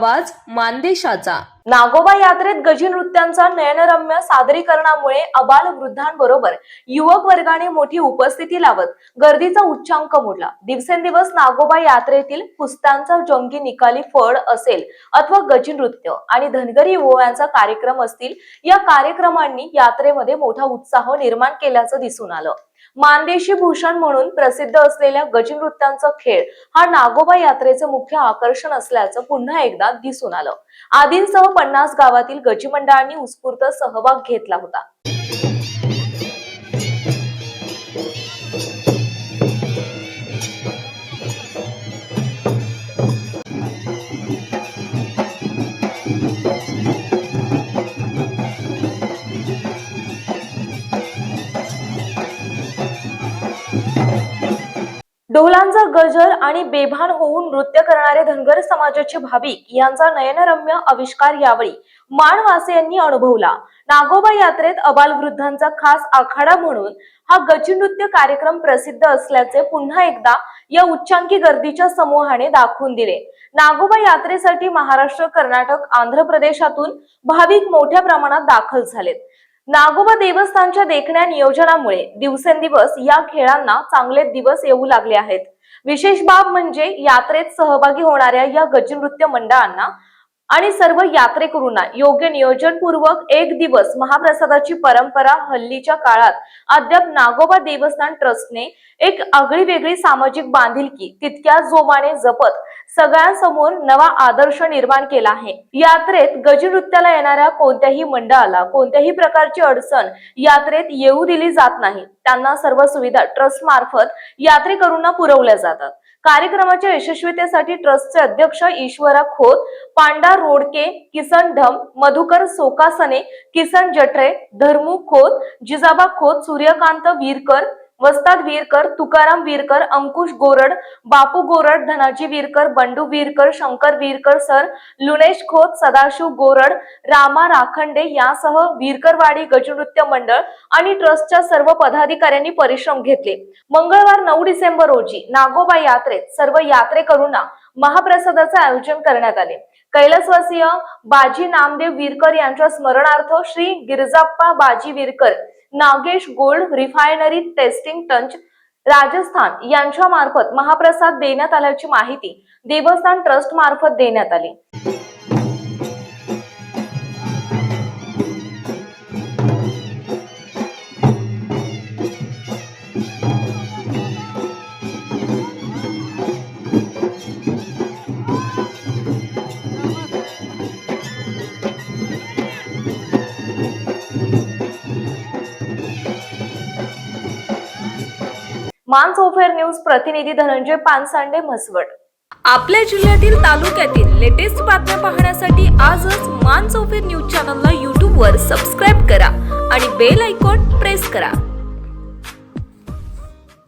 आवाज मानदेशाचा. नागोबा यात्रेत गजी नृत्यांचा नयनरम्य सादरीकरणामुळे अबाल वृद्धांबरोबर युवक वर्गाने मोठी उपस्थिती लावत गर्दीचा उच्चांक मोडला. दिवसेंदिवस नागोबा यात्रेतील कुस्त्यांचा जंगी निकाली फळ असेल अथवा गजी नृत्य आणि धनगरी ओव्यांचा कार्यक्रम असतील या कार्यक्रमांनी यात्रेमध्ये मोठा उत्साह निर्माण केल्याचं दिसून आलं. मानदेशी भूषण म्हणून प्रसिद्ध असलेल्या गजी नृत्यांचा खेळ हा नागोबा यात्रेचं मुख्य आकर्षण असल्याचं पुन्हा एकदा दिसून आलं. आदींसह पन्नास गावातील गजी मंडळांनी उत्स्फूर्त सहभाग घेतला होता. ढोलांचा गजर आणि बेभान होऊन नृत्य करणारे धनगर समाजाचे भाविक यांचा नयनरम्य आविष्कार यावेळी माणवासे यांनी अनुभवला. नागोबा यात्रेत अबाल वृद्धांचा खास आखाडा म्हणून हा गजी नृत्य कार्यक्रम प्रसिद्ध असल्याचे पुन्हा एकदा या उच्चांकी गर्दीच्या समूहाने दाखवून दिले. नागोबा यात्रेसाठी महाराष्ट्र कर्नाटक आंध्र प्रदेशातून भाविक मोठ्या प्रमाणात दाखल झालेत. नागोबा देवस्थानच्या देखण्या नियोजनामुळे दिवसेंदिवस या खेळांना चांगले दिवस येऊ लागले आहेत. विशेष बाब म्हणजे यात्रेत सहभागी होणाऱ्या या गजनृत्य मंडळांना आणि सर्व यात्रेकरूंना योग्य नियोजनपूर्वक एक दिवस महाप्रसादाची परंपरा हल्लीच्या काळात अद्याप नागोबा देवस्थान ट्रस्टने एक आगळी वेगळी सामाजिक बांधिलकी तितक्या जोमाने जपत सगळ्यांसमोर नवा आदर्श निर्माण केला आहे. यात्रेत गजनृत्याला येणाऱ्या कोणत्याही मंडळाला कोणत्याही प्रकारची अडचण यात्रेत येऊ दिली जात नाही. त्यांना सर्व सुविधा ट्रस्ट मार्फत यात्रेकरूंना पुरवल्या जातात. कार्यक्रमाच्या यशस्वीतेसाठी ट्रस्टचे अध्यक्ष ईश्वरा खोत पांडा रोडके किसन ढम मधुकर सोकासने किसन जठरे धर्मू खोत जिजाबा खोत सूर्यकांत वीरकर वस्ताद वीरकर तुकाराम वीरकर अंकुश गोरड बापू गोरड धनाजी वीरकर बंडू वीरकर शंकर वीरकर सर लुनेश खोत सदाशिव गोरड रामा राखंडे यासह वीरकरवाडी गजनृत्य मंडळ आणि ट्रस्टच्या सर्व पदाधिकाऱ्यांनी परिश्रम घेतले. मंगळवार नऊ डिसेंबर रोजी नागोबा यात्रेत सर्व यात्रेकरूंना महाप्रसादाचे आयोजन करण्यात आले. कैलासवासीय बाजी नामदेव वीरकर यांच्या स्मरणार्थ Shri Girjappa Baji Virkar Nagesh gold refinery testing टंच राजस्थान यांच्या मार्फत महाप्रसाद देण्यात आल्याची माहिती देवस्थान ट्रस्ट मार्फत देण्यात आली. मानसोफेर न्यूज प्रतिनिधी धनंजय पानसांडे म्हसवड. आपल्या जिल्ह्यातील तालुक्यातील लेटेस्ट बातम्या पाहण्यासाठी आजच मान चौफेर न्यूज चॅनलला यूट्यूबवर सबस्क्राईब करा आणि बेल आयकॉन प्रेस करा.